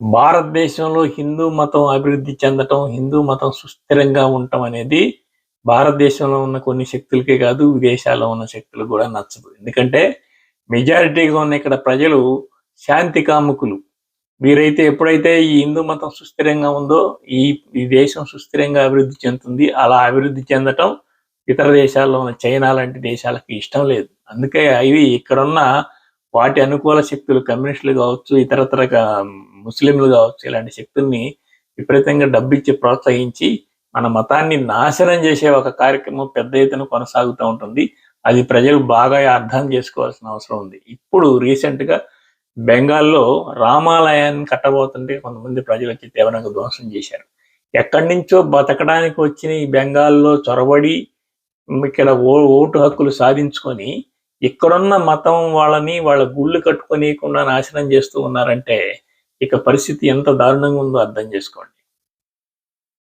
భారతదేశంలో హిందూ మతం అభివృద్ధి చెందటం హిందూ మతం సుస్థిరంగా ఉండటం అనేది భారతదేశంలో ఉన్న కొన్ని శక్తులకే కాదు విదేశాల్లో ఉన్న శక్తులకు కూడా నచ్చదు. ఎందుకంటే మెజారిటీగా ఉన్న ఇక్కడ ప్రజలు శాంతి కాముకులు. వీరైతే ఎప్పుడైతే ఈ హిందూ మతం సుస్థిరంగా ఉందో ఈ ఈ దేశం సుస్థిరంగా అభివృద్ధి చెందుతుంది అలా అభివృద్ధి చెందటం ఇతర దేశాల్లో ఉన్న చైనా లాంటి దేశాలకు ఇష్టం లేదు. అందుకే ఇవి ఇక్కడున్న వాటి అనుకూల శక్తులు కమ్యూనిస్టులు కావచ్చు ఇతరతర ముస్లింలు కావచ్చు ఇలాంటి శక్తుల్ని విపరీతంగా డబ్బిచ్చి ప్రోత్సహించి మన మతాన్ని నాశనం చేసే ఒక కార్యక్రమం పెద్ద ఎత్తున కొనసాగుతూ ఉంటుంది. అది ప్రజలు బాగా అర్థం చేసుకోవాల్సిన అవసరం ఉంది. ఇప్పుడు రీసెంట్గా బెంగాల్లో రామాలయాన్ని కట్టబోతుంటే కొంతమంది ప్రజలు వచ్చి తీవ్రంగా ధ్వంసం చేశారు. ఎక్కడి నుంచో బతకడానికి వచ్చిన ఈ బెంగాల్లో చొరబడి ఇక్కడ ఓ ఓటు హక్కులు సాధించుకొని ఇక్కడున్న మతం వాళ్ళని వాళ్ళ గుళ్ళు కట్టుకోనీయకుండా నాశనం చేస్తూ ఉన్నారంటే ఇక పరిస్థితి ఎంత దారుణంగా ఉందో అర్థం చేసుకోండి.